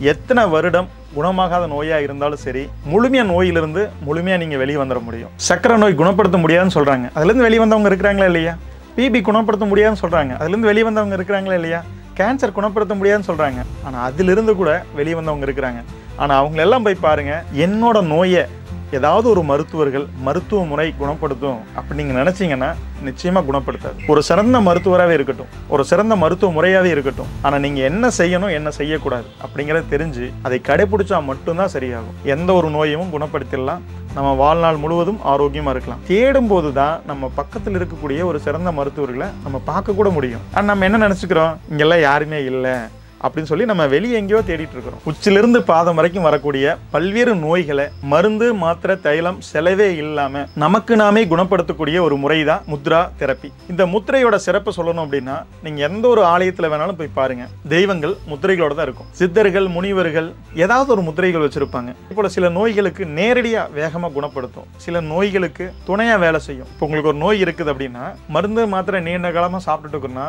எத்தனை வருடம் குணமாகாத நோயாக இருந்தாலும் சரி முழுமையாக நோயிலிருந்து முழுமையாக நீங்கள் வெளியே வந்துட முடியும். சக்கரை நோய் குணப்படுத்த முடியாதுன்னு சொல்கிறாங்க அதுலேருந்து வெளியே வந்தவங்க இருக்கிறாங்களா இல்லையா? பிபி குணப்படுத்த முடியாதுன்னு சொல்கிறாங்க அதுலேருந்து வெளியே வந்தவங்க இருக்கிறாங்களா இல்லையா? கேன்சர் குணப்படுத்த முடியாதுன்னு சொல்கிறாங்க ஆனால் அதிலிருந்து கூட வெளியே வந்தவங்க இருக்கிறாங்க. ஆனால் அவங்களெல்லாம் போய் பாருங்கள் என்னோட நோயை ஏதாவது ஒரு மருத்துவர்கள் மருத்துவ முறை குணப்படுத்தும் அப்படி நீங்கள் நினச்சிங்கன்னா நிச்சயமாக குணப்படுத்தாது. ஒரு சிறந்த மருத்துவராகவே இருக்கட்டும். ஒரு சிறந்த மருத்துவ முறையாகவே இருக்கட்டும். ஆனால் நீங்கள் என்ன செய்யணும் என்ன செய்யக்கூடாது அப்படிங்கிறத தெரிஞ்சு அதை கடைபிடிச்சா மட்டும்தான் சரியாகும். எந்த ஒரு நோயையும் குணப்படுத்திடலாம். நம்ம வாழ்நாள் முழுவதும் ஆரோக்கியமாக இருக்கலாம். தேடும் போது தான் நம்ம பக்கத்தில் இருக்கக்கூடிய ஒரு சிறந்த மருத்துவர்களை நம்ம பார்க்க கூட முடியும். ஆனால் நம்ம என்ன நினச்சிக்கிறோம்? இங்கெல்லாம் யாருமே இல்லை. அப்படின்னு சொல்லி நம்ம வெளியே எங்கேயோ தேடிட்டு இருக்கிறோம். உச்சிலிருந்து பாதம் வரைக்கும் வரக்கூடிய பல்வேறு நோய்களை மருந்து மாத்திரை தைலம் செலவே இல்லாம நமக்கு நாமே குணப்படுத்தக்கூடிய ஒரு முறை தான் முத்ரா தெரப்பி. இந்த முத்திரையோட சிறப்பு சொல்லணும் அப்படின்னா நீங்க எந்த ஒரு ஆலயத்துல வேணாலும் போய் பாருங்க. தெய்வங்கள் முத்திரைகளோட தான் இருக்கும். சித்தர்கள் முனிவர்கள் ஏதாவது ஒரு முத்திரைகள் வச்சிருப்பாங்க. இப்போ சில நோய்களுக்கு நேரடியா வேகமா குணப்படுத்தும். சில நோய்களுக்கு துணையா வேலை செய்யும். இப்போ உங்களுக்கு ஒரு நோய் இருக்குது அப்படின்னா மருந்து மாத்திரை நீண்ட காலமா சாப்பிட்டுட்டு இருக்கோம்னா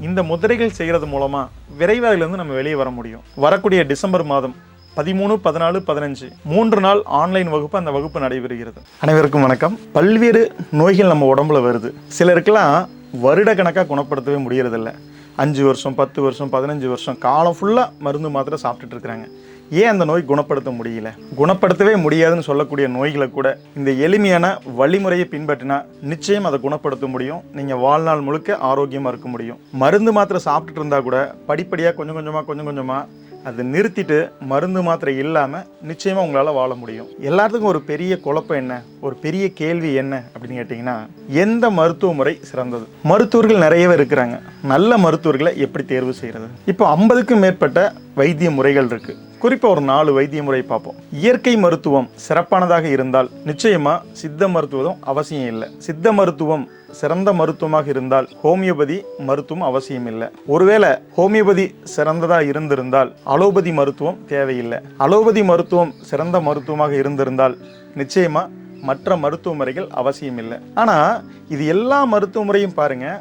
இந்த முதிரைகள் செய்கிறது மூலமாக விரைவாக இருந்து நம்ம வெளியே வர முடியும். வரக்கூடிய டிசம்பர் மாதம் பதிமூணு பதினாலு பதினஞ்சு மூன்று நாள் ஆன்லைன் வகுப்பு அந்த வகுப்பு நடைபெறுகிறது. அனைவருக்கும் வணக்கம். பல்வேறு நோய்கள் நம்ம உடம்புல வருது. சிலருக்கெல்லாம் வருட கணக்காக குணப்படுத்தவே முடியறதில்ல. அஞ்சு வருஷம் பத்து வருஷம் பதினஞ்சு வருஷம் காலம் ஃபுல்லாக மருந்து மாத்திரை சாப்பிட்டுட்டு இருக்கிறாங்க. ஏன் அந்த நோய் குணப்படுத்த முடியல? குணப்படுத்தவே முடியாதுன்னு சொல்லக்கூடிய நோய்களை கூட இந்த எளிமையான வழிமுறையை பின்பற்றினா நிச்சயம் அதை குணப்படுத்த முடியும். நீங்கள் வாழ்நாள் முழுக்க ஆரோக்கியமாக இருக்க முடியும். மருந்து மாத்திரை சாப்பிட்டுட்டு இருந்தால் கூட படிப்படியாக கொஞ்சம் கொஞ்சமாக கொஞ்சம் கொஞ்சமாக அதை நிறுத்திட்டு மருந்து மாத்திரை இல்லாமல் நிச்சயமாக உங்களால் வாழ முடியும். எல்லாத்துக்கும் ஒரு பெரிய குழப்பம் என்ன? ஒரு பெரிய கேள்வி என்ன அப்படின்னு கேட்டிங்கன்னா எந்த மருத்துவ முறை சிறந்தது? மருத்துவர்கள் நிறையவே இருக்கிறாங்க. நல்ல மருத்துவர்களை எப்படி தேர்வு செய்கிறது இப்போ ஐம்பதுக்கும் மேற்பட்ட வைத்திய முறைகள் இருக்குது குறிப்பாக ஒரு நாலு வைத்திய முறை பார்ப்போம். இயற்கை மருத்துவம் சிறப்பானதாக இருந்தால் நிச்சயமாக சித்த மருத்துவம் அவசியம் இல்லை. சித்த மருத்துவம் சிறந்த மருத்துவமாக இருந்தால் ஹோமியோபதி மருத்துவம் அவசியம் இல்லை. ஒருவேளை ஹோமியோபதி சிறந்ததாக இருந்திருந்தால் அலோபதி மருத்துவம் தேவையில்லை. அலோபதி மருத்துவம் சிறந்த மருத்துவமாக இருந்திருந்தால் நிச்சயமாக மற்ற மருத்துவ முறைகள் அவசியம் இல்லை. ஆனால் இது எல்லா மருத்துவ முறையும் பாருங்கள்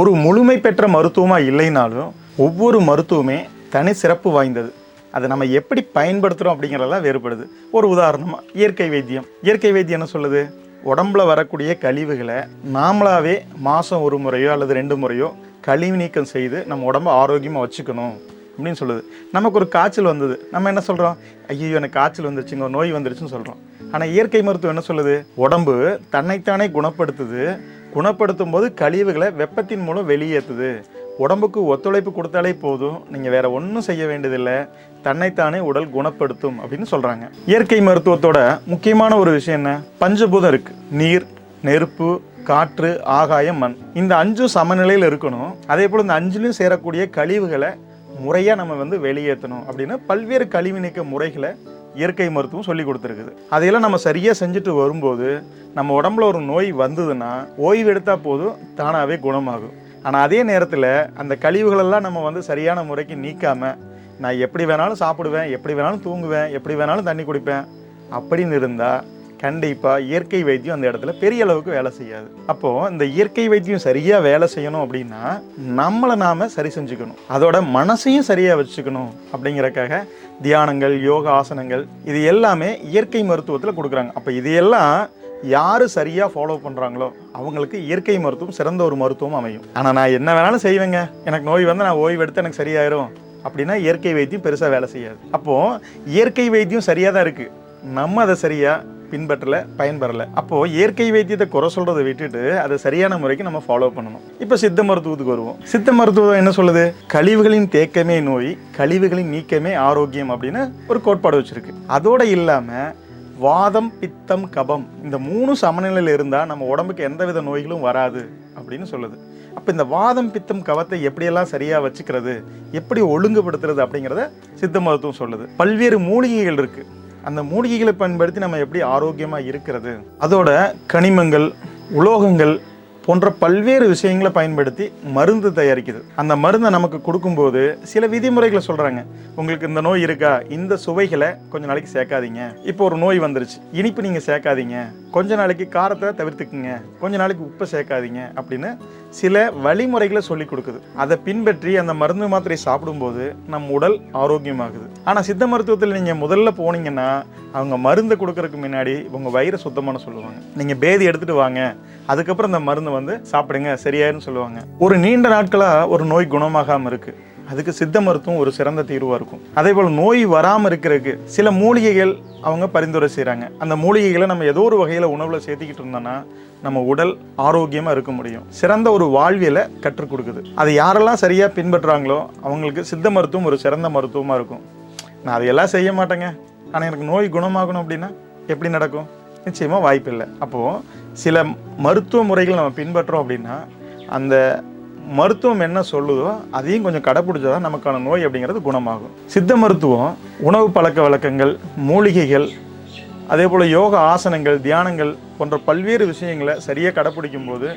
ஒரு முழுமை பெற்ற மருத்துவமாக இல்லைனாலும் ஒவ்வொரு மருத்துவமே தனி சிறப்பு வாய்ந்தது. அதை நம்ம எப்படி பயன்படுத்துகிறோம் அப்படிங்கிறதெல்லாம் வேறுபடுது. ஒரு உதாரணமாக இயற்கை வைத்தியம். இயற்கை வைத்தியம் என்ன சொல்லுது? உடம்புல வரக்கூடிய கழிவுகளை நாமளாவே மாதம் ஒரு முறையோ அல்லது ரெண்டு முறையோ கழிவு நீக்கம் செய்து நம்ம உடம்ப ஆரோக்கியமாக வச்சுக்கணும் அப்படின்னு சொல்லுது. நமக்கு ஒரு காய்ச்சல் வந்தது. நம்ம என்ன சொல்கிறோம் ஐயோ எனக்கு காய்ச்சல் வந்துருச்சுங்க நோய் வந்துருச்சுன்னு சொல்கிறோம் ஆனால் இயற்கை மருத்துவம் என்ன சொல்லுது? உடம்பு தன்னைத்தானே குணப்படுத்துது. குணப்படுத்தும் போது கழிவுகளை வெப்பத்தின் மூலம் வெளியேற்றுது உடம்புக்கு ஒத்துழைப்பு கொடுத்தாலே போதும். நீங்கள் வேற ஒன்றும் செய்ய வேண்டியதில்லை. தன்னைத்தானே உடல் குணப்படுத்தும் அப்படின்னு சொல்கிறாங்க இயற்கை மருத்துவத்தோட முக்கியமான ஒரு விஷயம் என்ன? பஞ்சபூதம் இருக்குது நீர் நெருப்பு காற்று ஆகாயம் மண். இந்த அஞ்சும் சமநிலையில் இருக்கணும். அதே போல் இந்த அஞ்சுலையும் சேரக்கூடிய கழிவுகளை முறையாக நம்ம வந்து வெளியேற்றணும் அப்படின்னு பல்வேறு கழிவு நீக்க முறைகளை இயற்கை மருத்துவம் சொல்லி கொடுத்துருக்குது. அதையெல்லாம் நம்ம சரியாக செஞ்சுட்டு வரும்போது நம்ம உடம்புல ஒரு நோய் வந்ததுன்னா ஓய்வு எடுத்தால் போதும் தானாகவே குணமாகும். ஆனால் அதே நேரத்தில் அந்த கழிவுகளெல்லாம் நம்ம வந்து சரியான முறைக்கு நீக்காம நான் எப்படி வேணாலும் சாப்பிடுவேன் எப்படி வேணாலும் தூங்குவேன் எப்படி வேணாலும் தண்ணி குடிப்பேன் அப்படின்னு இருந்தால் கண்டிப்பாக இயற்கை வைத்தியம் அந்த இடத்துல பெரிய அளவுக்கு வேலை செய்யாது. அப்போது இந்த இயற்கை வைத்தியம் சரியாக வேலை செய்யணும் அப்படின்னா நம்மளை நாம் சரி செஞ்சுக்கணும். அதோட மனசையும் சரியாக வச்சுக்கணும் அப்படிங்கிறக்காக தியானங்கள் யோக ஆசனங்கள் இது எல்லாமே இயற்கை மருத்துவத்தில் கொடுக்குறாங்க. அப்போ இது எல்லாம் யார் சரியாக ஃபாலோ பண்ணுறாங்களோ அவங்களுக்கு இயற்கை மருத்துவம் சிறந்த ஒரு மருத்துவம் அமையும். ஆனால் நான் என்ன வேணாலும் செய்வேங்க. எனக்கு நோய் வந்து நான் ஓய்வு எடுத்து எனக்கு சரியாயிரும். அப்படின்னா இயற்கை வைத்தியம் பெருசாக வேலை செய்யாது. அப்போது இயற்கை வைத்தியம் சரியாக தான் இருக்குது நம்ம அதை சரியாக பின்பற்றலை பயன்பெறலை. அப்போது இயற்கை வைத்தியத்தை குறை சொல்கிறத விட்டுட்டு அதை சரியான முறைக்கு நம்ம ஃபாலோ பண்ணணும். இப்போ சித்த மருத்துவத்துக்கு வருவோம். சித்த மருத்துவம் என்ன சொல்லுது? கழிவுகளின் தேக்கமே நோய் கழிவுகளின் நீக்கமே ஆரோக்கியம் அப்படின்னு ஒரு கோட்பாடு வச்சுருக்கு. அதோடு இல்லாமல் வாதம் பித்தம் கபம் இந்த மூணு சமநிலையில் இருந்தால் நம்ம உடம்புக்கு எந்தவித நோய்களும் வராது அப்படின்னு சொல்லுது. அப்போ இந்த வாதம் பித்தம் கவத்தை எப்படியெல்லாம் சரியாக வச்சுக்கிறது எப்படி ஒழுங்குபடுத்துறது அப்படிங்கிறத சித்த மருத்துவம் சொல்லுது. பல்வேறு மூலிகைகள் இருக்குது அந்த மூலிகைகளை பயன்படுத்தி நம்ம எப்படி ஆரோக்கியமாக இருக்கிறது அதோட கனிமங்கள் உலோகங்கள் போன்ற பல்வேறு விஷயங்களை பயன்படுத்தி மருந்து தயாரிக்குது. அந்த மருந்தை நமக்கு கொடுக்கும்போது சில விதிமுறைகளை சொல்கிறாங்க உங்களுக்கு இந்த நோய் இருக்கா? இந்த சுவைகளை கொஞ்ச நாளைக்கு சேர்க்காதீங்க. இப்போ ஒரு நோய் வந்துருச்சு. இனிப்பு நீங்கள் சேர்க்காதீங்க. கொஞ்ச நாளைக்கு காரத்தை தவிர்த்துக்குங்க. கொஞ்ச நாளைக்கு உப்பை சேர்க்காதீங்க அப்படின்னு சில வழிமுறைகளை சொல்லி கொடுக்குது. அதை பின்பற்றி அந்த மருந்து மாத்திரை சாப்பிடும்போது நம் உடல் ஆரோக்கியமாகுது. ஆனால் சித்த மருத்துவத்தில் நீங்கள் முதல்ல போனீங்கன்னா அவங்க மருந்தை கொடுக்கறதுக்கு முன்னாடி உங்கள் வயிறை சுத்தமான சொல்லுவாங்க. நீங்கள் பேதி எடுத்துகிட்டு வாங்க. அதுக்கப்புறம் இந்த மருந்து வந்து சாப்பிடுங்க சரியாயிருன்னு சொல்லுவாங்க. ஒரு நீண்ட நாட்களாக ஒரு நோய் குணமாகாமல் இருக்குது அதுக்கு சித்த மருத்துவம் ஒரு சிறந்த தீர்வாக இருக்கும். அதே போல் நோய் வராமல் இருக்கிறதுக்கு சில மூலிகைகள் அவங்க பரிந்துரை செய்கிறாங்க அந்த மூலிகைகளை நம்ம ஏதோ ஒரு வகையில் உணவில் சேர்த்திக்கிட்டு இருந்தோம்னா நம்ம உடல் ஆரோக்கியமாக இருக்க முடியும். சிறந்த ஒரு வாழ்வியலை கற்றுக் கொடுக்குது. அதை யாரெல்லாம் சரியாக பின்பற்றுறாங்களோ அவங்களுக்கு சித்த மருத்துவம் ஒரு சிறந்த மருத்துவமாக இருக்கும். நான் அதையெல்லாம் செய்ய மாட்டேங்க. ஆனால் எனக்கு நோய் குணமாகணும் அப்படின்னா எப்படி நடக்கும்? நிச்சயமாக வாய்ப்பு இல்லை அப்போது சில மருத்துவ முறைகள் நம்ம பின்பற்றோம் அப்படின்னா அந்த மருத்துவம் என்ன சொல்லுதோ அதையும் கொஞ்சம் கடைப்பிடிச்சா நமக்கான நோய் அப்படிங்கிறது குணமாகும். சித்த மருத்துவம் உணவு பழக்க வழக்கங்கள் மூலிகைகள் அதே போல் யோக ஆசனங்கள் தியானங்கள் போன்ற பல்வேறு விஷயங்களை சரியாக கடைப்பிடிக்கும் போது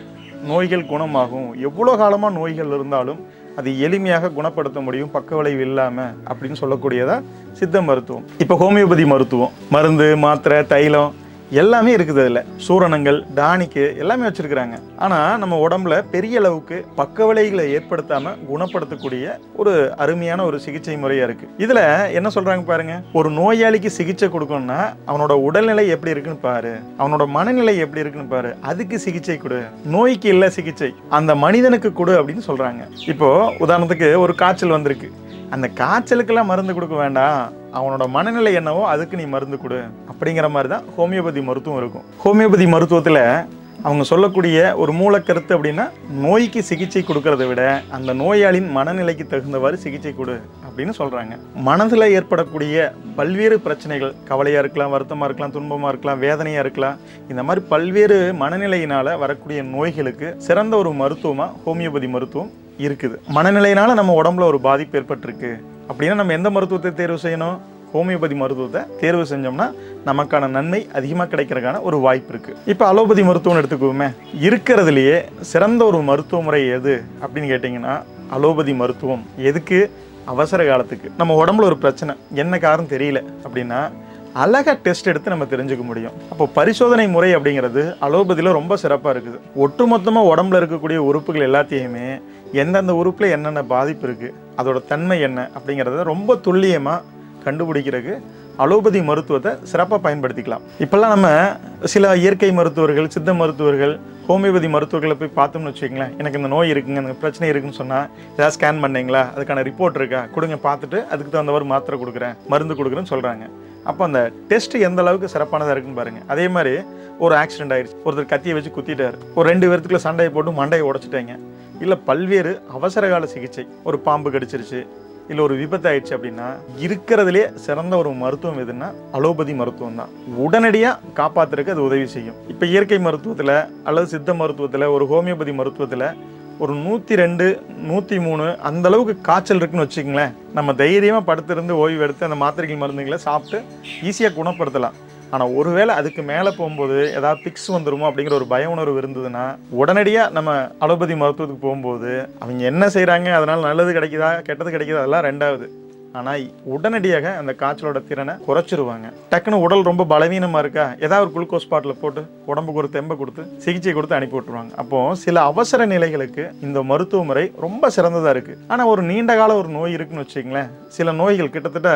நோய்கள் குணமாகும். எவ்வளோ காலமாக நோய்கள் இருந்தாலும் அது எளிமையாக குணப்படுத்த முடியும் பக்க விளைவு இல்லாமல் அப்படின்னு சொல்லக்கூடியதாக சித்த மருத்துவம். இப்போ ஹோமியோபதி மருத்துவம். மருந்து மாத்திரை தைலம் எல்லாமே இருக்குது அதில். சூரணங்கள் டானிக்கு எல்லாமே வச்சுருக்குறாங்க. ஆனால் நம்ம உடம்புல பெரிய அளவுக்கு பக்க ஏற்படுத்தாமல் குணப்படுத்தக்கூடிய ஒரு அருமையான ஒரு சிகிச்சை முறையாக இருக்குது இதில் என்ன சொல்கிறாங்க பாருங்க? ஒரு நோயாளிக்கு சிகிச்சை கொடுக்கணும்னா அவனோட உடல்நிலை எப்படி இருக்குன்னு பாரு. அவனோட மனநிலை எப்படி இருக்குன்னு பாரு. அதுக்கு சிகிச்சை கொடு. நோய்க்கு இல்லை சிகிச்சை. அந்த மனிதனுக்கு கொடு அப்படின்னு சொல்கிறாங்க இப்போது உதாரணத்துக்கு ஒரு காய்ச்சல் வந்திருக்கு. அந்த காய்ச்சலுக்கெல்லாம் மருந்து கொடுக்க வேண்டாம். அவனோட மனநிலை என்னவோ அதுக்கு நீ மருந்து கொடு. அப்படிங்கிற மாதிரி தான் ஹோமியோபதி மருத்துவம் இருக்கும். ஹோமியோபதி மருத்துவத்தில் அவங்க சொல்லக்கூடிய ஒரு மூலக்கருத்து அப்படின்னா நோய்க்கு சிகிச்சை கொடுக்கறத விட அந்த நோயாளியின் மனநிலைக்கு தகுந்தவாறு சிகிச்சை கொடு அப்படின்னு சொல்கிறாங்க மனதில் ஏற்படக்கூடிய பல்வேறு பிரச்சனைகள் கவலையாக இருக்கலாம் வருத்தமாக இருக்கலாம் துன்பமாக இருக்கலாம் வேதனையாக இருக்கலாம் இந்த மாதிரி பல்வேறு மனநிலையினால் வரக்கூடிய நோய்களுக்கு சிறந்த ஒரு மருத்துவமாக ஹோமியோபதி மருத்துவம் இருக்குது. மனநிலையினால் நம்ம உடம்புல ஒரு பாதிப்பு ஏற்பட்டிருக்கு. அப்படின்னா நம்ம எந்த மருத்துவத்தை தேர்வு செய்யணும்? ஹோமியோபதி மருத்துவத்தை தேர்வு செஞ்சோம்னா நமக்கான நன்மை அதிகமாக கிடைக்கிறதுக்கான ஒரு வாய்ப்பு இருக்குது இப்போ அலோபதி மருத்துவம்னு எடுத்துக்குவோமே. இருக்கிறதுலையே சிறந்த ஒரு மருத்துவ முறை எது அப்படின்னு கேட்டிங்கன்னா அலோபதி மருத்துவம். எதுக்கு? அவசர காலத்துக்கு. நம்ம உடம்புல ஒரு பிரச்சனை. என்ன காரணம் தெரியல அப்படின்னா அழகாக டெஸ்ட் எடுத்து நம்ம தெரிஞ்சுக்க முடியும். அப்போ பரிசோதனை முறை அப்படிங்கிறது அலோபதியில் ரொம்ப சிறப்பாக இருக்குது. ஒட்டுமொத்தமாக உடம்புல இருக்கக்கூடிய உறுப்புகள் எல்லாத்தையுமே எந்தெந்த உறுப்பில் என்னென்ன பாதிப்பு இருக்குது அதோட தன்மை என்ன அப்படிங்கிறத ரொம்ப துல்லியமாக கண்டுபிடிக்கிறதுக்கு அலோபதி மருத்துவத்தை சிறப்பாக பயன்படுத்திக்கலாம். இப்போல்லாம் நம்ம சில இயற்கை மருத்துவர்கள் சித்த மருத்துவர்கள் ஹோமியோபதி மருத்துவர்களை போய் பார்த்தோம்னு வச்சுக்கங்களேன். எனக்கு இந்த நோய் இருக்குங்க இந்த பிரச்சனை இருக்குன்னு சொன்னால் ஏதாவது ஸ்கேன் பண்ணீங்களா? அதுக்கான ரிப்போர்ட் இருக்கா? கொடுங்க பார்த்துட்டு அதுக்கு தகுந்தவாறு மாத்திரை கொடுக்குறேன் மருந்து கொடுக்குறேன்னு சொல்கிறாங்க அப்போ அந்த டெஸ்ட் எந்த அளவுக்கு சிறப்பானதாக இருக்குன்னு பாருங்கள் அதே மாதிரி ஒரு ஆக்சிடென்ட் ஆயிடுச்சு. ஒருத்தர் கத்தியை வச்சு குத்திட்டார். ஒரு ரெண்டு பேர்த்துக்குள்ள சண்டையை போட்டு மண்டையை உடச்சிட்டாங்க. இல்லை பல்வேறு அவசரகால சிகிச்சை. ஒரு பாம்பு கடிச்சிருச்சு இல்லை ஒரு விபத்து ஆயிடுச்சு அப்படின்னா இருக்கிறதுலே சிறந்த ஒரு மருத்துவம் எதுன்னா அலோபதி மருத்துவம் தான் உடனடியாக காப்பாத்துறதுக்கு அது உதவி செய்யும். இப்போ இயற்கை மருத்துவத்தில் அல்லது சித்த மருத்துவத்தில் ஒரு ஹோமியோபதி மருத்துவத்தில் ஒரு நூற்றி ரெண்டு நூற்றி மூணு அந்த அளவுக்கு காய்ச்சல் இருக்குன்னு வச்சுக்கங்களேன். நம்ம தைரியமாக படுத்திருந்து ஓய்வு எடுத்து அந்த மாத்திரைகள் மருந்துகளை சாப்பிட்டு ஈஸியாக குணப்படுத்தலாம். ஆனால் ஒருவேளை அதுக்கு மேலே போகும்போது ஏதாவது பிக்ஸ் வந்துருமோ அப்படிங்கிற ஒரு பய உணர்வு இருந்ததுன்னா உடனடியாக நம்ம அலோபதி மருத்துவத்துக்கு போகும்போது அவங்க என்ன செய்கிறாங்க அதனால் நல்லது கிடைக்குதா கெட்டது கிடைக்குதா அதெல்லாம் ரெண்டாவது. ஆனால் உடனடியாக அந்த காய்ச்சலோட திறனை குறைச்சிருவாங்க. டக்குன்னு உடல் ரொம்ப பலவீனமாக இருக்கா? ஏதாவது ஒரு குளுக்கோஸ் பாட்டில் போட்டு உடம்புக்கு ஒரு தெம்பை கொடுத்து சிகிச்சை கொடுத்து அனுப்பி விட்டுருவாங்க. அப்போது சில அவசர நிலைகளுக்கு இந்த மருத்துவ முறை ரொம்ப சிறந்ததாக இருக்குது ஆனால் ஒரு நீண்ட கால ஒரு நோய் இருக்குன்னு வச்சுக்கங்களேன். சில நோய்கள் கிட்டத்தட்ட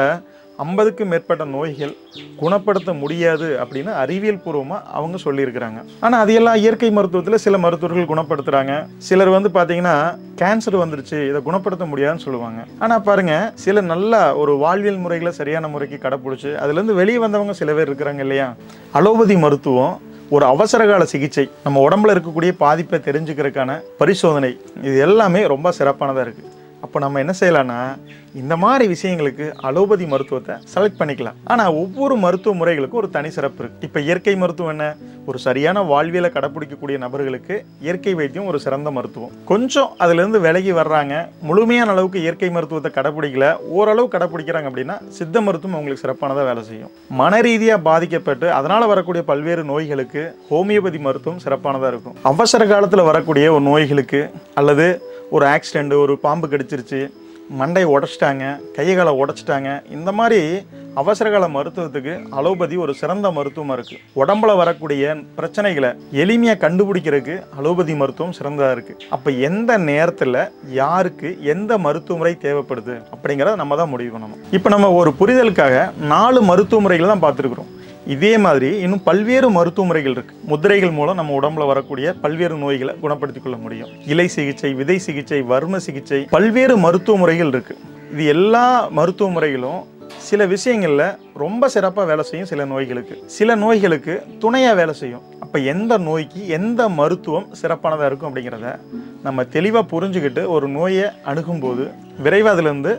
ஐம்பதுக்கும் மேற்பட்ட நோய்கள் குணப்படுத்த முடியாது அப்படின்னு அறிவியல் பூர்வமாக அவங்க சொல்லியிருக்கிறாங்க. ஆனால் அதையெல்லாம் இயற்கை மருத்துவத்தில் சில மருத்துவர்கள் குணப்படுத்துகிறாங்க சிலர் வந்து பார்த்தீங்கன்னா கேன்சர் வந்துருச்சு இதை குணப்படுத்த முடியாதுன்னு சொல்லுவாங்க. ஆனால் பாருங்கள் சில நல்ல ஒரு வாழ்வியல் முறைகளை சரியான முறைக்கு கடைப்பிடிச்சி அதுலேருந்து வெளியே வந்தவங்க சில பேர் இருக்கிறாங்க இல்லையா? அலோபதி மருத்துவம் ஒரு அவசரகால சிகிச்சை நம்ம உடம்புல இருக்கக்கூடிய பாதிப்பை தெரிஞ்சுக்கிறதுக்கான பரிசோதனை இது எல்லாமே ரொம்ப சிறப்பானதாக இருக்குது அப்போ நம்ம என்ன செய்யலாம்னா இந்த மாதிரி விஷயங்களுக்கு அலோபதி மருத்துவத்தை செலக்ட் பண்ணிக்கலாம். ஆனால் ஒவ்வொரு மருத்துவ முறைகளுக்கும் ஒரு தனி சிறப்பு இருக்குது இப்போ இயற்கை மருத்துவம் என்ன? ஒரு சரியான வாழ்வியலை கடைப்பிடிக்கக்கூடிய நபர்களுக்கு இயற்கை வைத்தியம் ஒரு சிறந்த மருத்துவம். கொஞ்சம் அதுலேருந்து விலகி வர்றாங்க. முழுமையான அளவுக்கு இயற்கை மருத்துவத்தை கடைப்பிடிக்கல. ஓரளவு கடைப்பிடிக்கிறாங்க அப்படின்னா சித்த மருத்துவம் அவங்களுக்கு சிறப்பானதாக வேலை செய்யும். மன ரீதியாக பாதிக்கப்பட்டு அதனால் வரக்கூடிய பல்வேறு நோய்களுக்கு ஹோமியோபதி மருத்துவம் சிறப்பானதாக இருக்கும். அவசர காலத்தில் வரக்கூடிய ஒரு நோய்களுக்கு அல்லது ஒரு ஆக்சிடெண்ட்டு ஒரு பாம்பு கடிச்சிருச்சு மண்டையை உடச்சிட்டாங்க கைகளை உடச்சிட்டாங்க. இந்த மாதிரி அவசரகால மருத்துவத்துக்கு அலோபதி ஒரு சிறந்த மருத்துவமாக இருக்குது உடம்புல வரக்கூடிய பிரச்சனைகளை எளிமையாக கண்டுபிடிக்கிறதுக்கு அலோபதி மருத்துவம் சிறந்ததாக இருக்குது அப்போ எந்த நேரத்தில் யாருக்கு எந்த மருத்துவ முறை தேவைப்படுது அப்படிங்கிறத நம்ம தான் முடிவு பண்ணணும். இப்போ நம்ம ஒரு புரிதலுக்காக நாலு மருத்துவ முறைகளை தான் பார்த்துருக்குறோம். இதே மாதிரி இன்னும் பல்வேறு மருத்துவ முறைகள் இருக்கு. முதிரைகள் மூலம் நம்ம உடம்புல வரக்கூடிய பல்வேறு நோய்களை குணப்படுத்திக் கொள்ள முடியும். இலை சிகிச்சை விதை சிகிச்சை வர்ம சிகிச்சை பல்வேறு மருத்துவ முறைகள் இருக்கு. இது எல்லா மருத்துவ முறைகளும் சில விஷயங்களில் ரொம்ப சிறப்பாக வேலை செய்யும் சில நோய்களுக்கு. சில நோய்களுக்கு துணையாக வேலை செய்யும். அப்போ எந்த நோய்க்கு எந்த மருத்துவம் சிறப்பானதாக இருக்கும் அப்படிங்கிறத நம்ம தெளிவாக புரிஞ்சுக்கிட்டு ஒரு நோயை அணுகும்போது விரைவாக அதுலேருந்து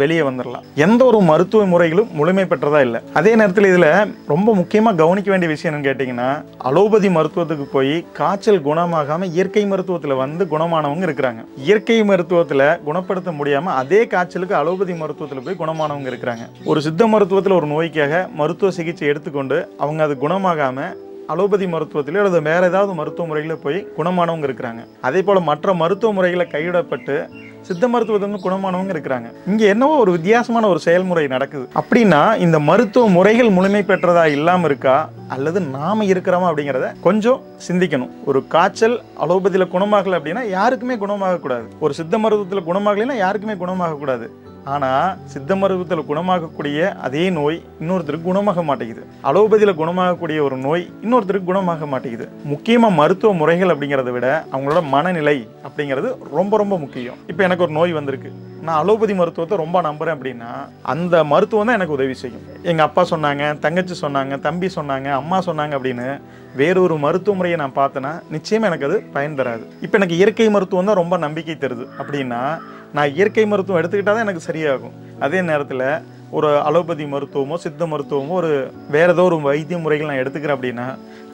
வெளியே வந்துடலாம் எந்த ஒரு மருத்துவ முறைகளும் முழுமை பெற்றதாக இல்லை. அதே நேரத்தில் இதில் ரொம்ப முக்கியமாக கவனிக்க வேண்டிய விஷயம் என்னன்னு கேட்டிங்கன்னா அலோபதி மருத்துவத்துக்கு போய் காய்ச்சல் குணமாகாமல் இயற்கை மருத்துவத்தில் வந்து குணமானவங்க இருக்கிறாங்க. இயற்கை மருத்துவத்தில் குணப்படுத்த முடியாமல் அதே காய்ச்சலுக்கு அலோபதி மருத்துவத்தில் போய் குணமானவங்க இருக்கிறாங்க. ஒரு சித்த மருத்துவத்தில் ஒரு நோய்க்காக மருத்துவ சிகிச்சை எடுத்துக்கொண்டு அவங்க அது குணமாகாமல் அலோபதி மருத்துவத்திலோ அல்லது வேறு ஏதாவது மருத்துவ முறையில் போய் குணமானவங்க இருக்கிறாங்க. அதே போல் மற்ற மருத்துவ முறைகளை கைவிடப்பட்டு சித்த மருத்துவத்திலிருந்து குணமானவங்க இருக்கிறாங்க. இங்கே என்னவோ ஒரு வித்தியாசமான ஒரு செயல்முறை நடக்குது. அப்படின்னா இந்த மருத்துவ முறைகள் முழுமை பெற்றதா இல்லாமல் இருக்கா? அல்லது நாம் இருக்கிறோமா அப்படிங்கிறத கொஞ்சம் சிந்திக்கணும். ஒரு காய்ச்சல் அலோபதியில் குணமாகலை அப்படின்னா யாருக்குமே குணமாகக்கூடாது. ஒரு சித்த மருத்துவத்தில் குணமாகலைன்னா யாருக்குமே குணமாகக்கூடாது. ஆனால் சித்த மருத்துவத்தில் குணமாகக்கூடிய அதே நோய் இன்னொருத்தருக்கு குணமாக மாட்டேங்குது. அலோபதியில் குணமாகக்கூடிய ஒரு நோய் இன்னொருத்தருக்கு குணமாக மாட்டேங்குது. முக்கியமாக மருத்துவ முறைகள் அப்படிங்கிறத விட அவங்களோட மனநிலை அப்படிங்கிறது ரொம்ப ரொம்ப முக்கியம். இப்போ எனக்கு ஒரு நோய் வந்திருக்கு. நான் அலோபதி மருத்துவத்தை ரொம்ப நம்புகிறேன் அப்படின்னா அந்த மருத்துவம் தான் எனக்கு உதவி செய்யும். எங்கள் அப்பா சொன்னாங்க தங்கச்சி சொன்னாங்க தம்பி சொன்னாங்க அம்மா சொன்னாங்க அப்படின்னு வேறொரு மருத்துவ முறையை நான் பார்த்தேன்னா நிச்சயமாக எனக்கு அது பயன் தராது. இப்போ எனக்கு இயற்கை மருத்துவம் தான் ரொம்ப நம்பிக்கை தருது அப்படின்னா நான் இயற்கை மருத்துவம் எடுத்துக்கிட்டால் தான் எனக்கு சரியாகும். அதே நேரத்தில் ஒரு அலோபதி மருத்துவமோ சித்த மருத்துவமோ ஒரு வேற ஏதோ ஒரு வைத்திய முறைகள் நான் எடுத்துக்கிறேன் அப்படின்னா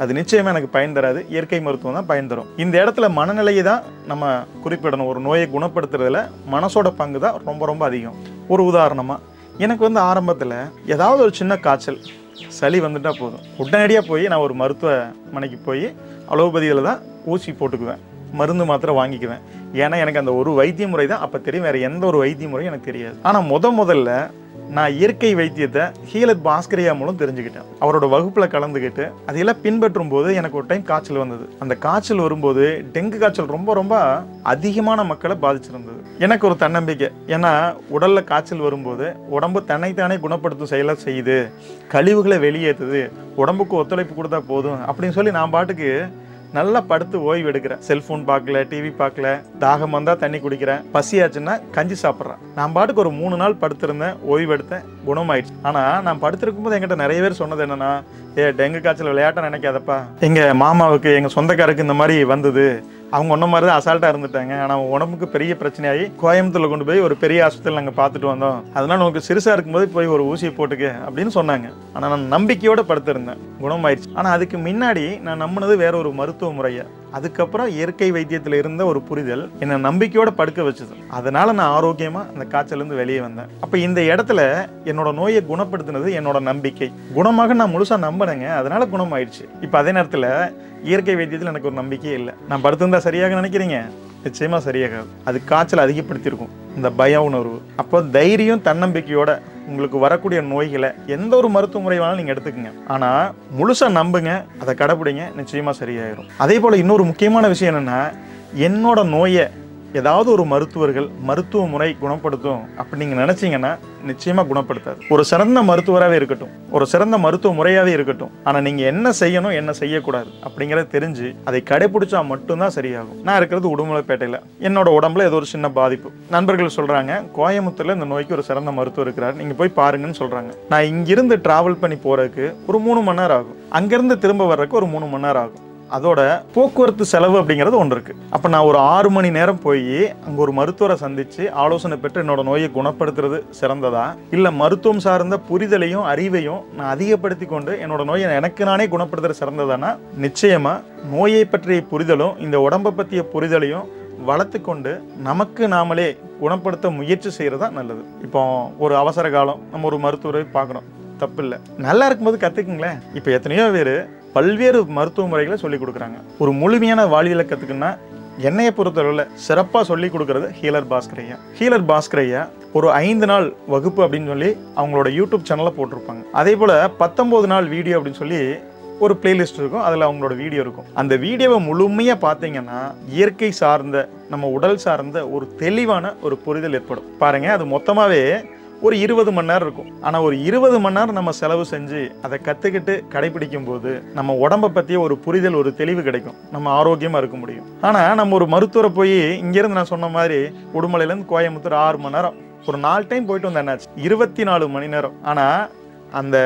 அது நிச்சயமாக எனக்கு பயன் தராது. இயற்கை மருத்துவம் தான் பயன் தரும். இந்த இடத்துல மனநிலையை தான் நம்ம குறிப்பிடணும். ஒரு நோயை குணப்படுத்துறதுல மனசோட பங்கு தான் ரொம்ப ரொம்ப அதிகம். ஒரு உதாரணமாக எனக்கு வந்து ஆரம்பத்தில் ஏதாவது ஒரு சின்ன காய்ச்சல் சளி வந்துட்டால் போதும். உடனடியாக போய் நான் ஒரு மருத்துவமனைக்கு போய் அலோபதியில் தான் ஊசி போட்டுக்குவேன். மருந்து மாத்திரை வாங்கிக்குவேன். ஏன்னா எனக்கு அந்த ஒரு வைத்திய முறை தான் அப்போ தெரியும். வேறு எந்த ஒரு வைத்திய முறையும் எனக்கு தெரியாது. ஆனால் முத முதல்ல நான் இயற்கை வைத்தியத்தை ஹீலத் பாஸ்கரியா மூலம் தெரிஞ்சுக்கிட்டேன். அவரோட வகுப்பில் கலந்துக்கிட்டு அதையெல்லாம் பின்பற்றும் போது எனக்கு ஒரு டைம் காய்ச்சல் வந்தது. அந்த காய்ச்சல் வரும்போது டெங்கு காய்ச்சல் ரொம்ப ரொம்ப அதிகமான மக்களை பாதிச்சிருந்தது. எனக்கு ஒரு தன்னம்பிக்கை. ஏன்னா உடலில் காய்ச்சல் வரும்போது உடம்பு தன்னைத்தானே குணப்படுத்தும் செயலாக செய்யுது. கழிவுகளை வெளியேற்றுது உடம்புக்கு ஒத்துழைப்பு கொடுத்தா போதும் அப்படின்னு சொல்லி நான் பாட்டுக்கு நல்லா படுத்து ஓய்வு எடுக்கிறேன் செல்ஃபோன் பார்க்கல டிவி பார்க்கல. தாகம் வந்தால் தண்ணி குடிக்கிறேன். பசியாச்சுன்னா கஞ்சி சாப்பிட்றேன். நான் பாட்டுக்கு ஒரு மூணு நாள் படுத்திருந்தேன் ஓய்வு எடுத்தேன் குணமாயிடுச்சு. ஆனால் நான் படுத்திருக்கும் போது என்கிட்ட நிறைய பேர் சொன்னது என்னன்னா ஏ டெங்கு காய்ச்சல் விளையாட்டை நினைக்காதப்பா. எங்கள் மாமாவுக்கு எங்கள் சொந்தக்காருக்கு இந்த மாதிரி வந்தது. அவங்க ஒன்றை மாதிரி தான் அசால்ட்டாக இருந்துட்டாங்க. ஆனால் உடம்புக்கு பெரிய பிரச்சனையாகி கோயம்புத்தூரில் கொண்டு போய் ஒரு பெரிய ஆஸ்பத்திரியில் நாங்கள் பார்த்துட்டு வந்தோம். அதனால உனக்கு சிறுசாக இருக்கும்போது போய் ஒரு ஊசியை போட்டுக்க அப்படின்னு சொன்னாங்க. ஆனால் நான் நம்பிக்கையோட படுத்திருந்தேன். குணமாயிடுச்சு ஆனால் அதுக்கு முன்னாடி நான் நம்பினது வேற ஒரு மருத்துவ முறையை. அதுக்கப்புறம் இயற்கை வைத்தியத்தில் இருந்த ஒரு புரிதல் என்னை நம்பிக்கையோட படுக்க வச்சது. அதனால நான் ஆரோக்கியமா அந்த காய்ச்சலேருந்து வெளியே வந்தேன். அப்போ இந்த இடத்துல என்னோட நோயை குணப்படுத்தினது என்னோட நம்பிக்கை. குணமாக நான் முழுசா நம்பினேங்க. அதனால குணமாயிடுச்சு இப்போ அதே நேரத்தில் இயற்கை வைத்தியத்தில் எனக்கு ஒரு நம்பிக்கையே இல்லை. நான் படுத்திருந்தா சரியாக நினைக்கிறீங்க? நிச்சயமாக சரியாகாது. அது காய்ச்சல் அதிகப்படுத்தியிருக்கும். இந்த பய உணர்வு. அப்போ தைரியம் தன்னம்பிக்கையோட உங்களுக்கு வரக்கூடிய நோய்களை எந்த ஒரு மருத்துவ முறை வேணாலும் நீங்கள் எடுத்துக்கங்க. ஆனால் முழுசாக நம்புங்க அதை கடைப்பிடிங்க நிச்சயமாக சரியாயிரும். அதே போல் இன்னொரு முக்கியமான விஷயம் என்னென்னா என்னோட நோயை ஏதாவது ஒரு மருத்துவர்கள் மருத்துவ முறை குணப்படுத்தும் அப்படி நீங்கள் நினச்சிங்கன்னா நிச்சயமாக குணப்படுத்தாது. ஒரு சிறந்த மருத்துவராகவே இருக்கட்டும். ஒரு சிறந்த மருத்துவ முறையாகவே இருக்கட்டும். ஆனால் நீங்கள் என்ன செய்யணும் என்ன செய்யக்கூடாது அப்படிங்கிறத தெரிஞ்சு அதை கடைபிடிச்சா மட்டும்தான் சரியாகும். நான் இருக்கிறது உடுமலைப்பேட்டையில். என்னோட உடம்புல ஏதோ ஒரு சின்ன பாதிப்பு. நண்பர்கள் சொல்கிறாங்க கோயம்புத்தூரில் இந்த நோய்க்கு ஒரு சிறந்த மருத்துவர் இருக்கிறார். நீங்கள் போய் பாருங்கன்னு சொல்கிறாங்க நான் இங்கிருந்து டிராவல் பண்ணி போகிறதுக்கு ஒரு மூணு மணி நேரம் ஆகும். அங்கேருந்து திரும்ப வர்றதுக்கு ஒரு மூணு மணி நேரம் ஆகும். அதோட போக்குவரத்து செலவு அப்படிங்கிறது ஒன்று இருக்குது அப்போ நான் ஒரு ஆறு மணி நேரம் போய் அங்கே ஒரு மருத்துவரை சந்தித்து ஆலோசனை பெற்று என்னோட நோயை குணப்படுத்துறது சிறந்ததா? இல்லை மருத்துவம் சார்ந்த புரிதலையும் அறிவையும் நான் அதிகப்படுத்தி கொண்டு என்னோட நோயை எனக்கு நானே குணப்படுத்துறது சிறந்ததானா? நிச்சயமாக நோயை பற்றிய புரிதலும் இந்த உடம்பை பற்றிய புரிதலையும் வளர்த்து கொண்டு நமக்கு நாமளே குணப்படுத்த முயற்சி செய்கிறது தான் நல்லது. இப்போ ஒரு அவசர காலம் நம்ம ஒரு மருத்துவரை பார்க்குறோம். தப்பு இல்லை நல்லா இருக்கும்போது கற்றுக்குங்களேன் இப்போ எத்தனையோ பேர் பல்வேறு மருத்துவ முறைகளை சொல்லிக் கொடுக்குறாங்க. ஒரு முழுமையான வாழ்வியலை கற்றுக்குன்னா என்னையை பொறுத்தளவில் சிறப்பாக சொல்லி கொடுக்கறது ஹீலர் பாஸ்கர் ஐயா. ஹீலர் பாஸ்கர் ஐயா ஒரு ஐந்து நாள் வகுப்பு அப்படின்னு சொல்லி அவங்களோட யூடியூப் சேனலில் போட்டிருப்பாங்க. அதே போல் பத்தொம்போது நாள் வீடியோ அப்படின்னு சொல்லி ஒரு பிளேலிஸ்ட் இருக்கும். அதில் அவங்களோட வீடியோ இருக்கும். அந்த வீடியோவை முழுமையாக பார்த்தீங்கன்னா இயற்கை சார்ந்த நம்ம உடல் சார்ந்த ஒரு தெளிவான ஒரு புரிதல் ஏற்படும். பாருங்கள் அது மொத்தமாகவே ஒரு இருபது மணி நேரம் இருக்கும். ஆனால் ஒரு இருபது மணி நேரம் நம்ம செலவு செஞ்சு அதை கற்றுக்கிட்டு கடைபிடிக்கும் போது நம்ம உடம்பை பற்றிய ஒரு புரிதல் ஒரு தெளிவு கிடைக்கும். நம்ம ஆரோக்கியமாக இருக்க முடியும். ஆனால் நம்ம ஒரு மருத்துவரை போய் இங்கேருந்து நான் சொன்ன மாதிரி உடுமலையிலேருந்து கோயம்புத்தூர் ஆறு மணி நேரம். ஒரு நாலு டைம் போயிட்டு வந்தேன் என்னாச்சு? இருபத்தி நாலு மணி நேரம். ஆனால் அந்த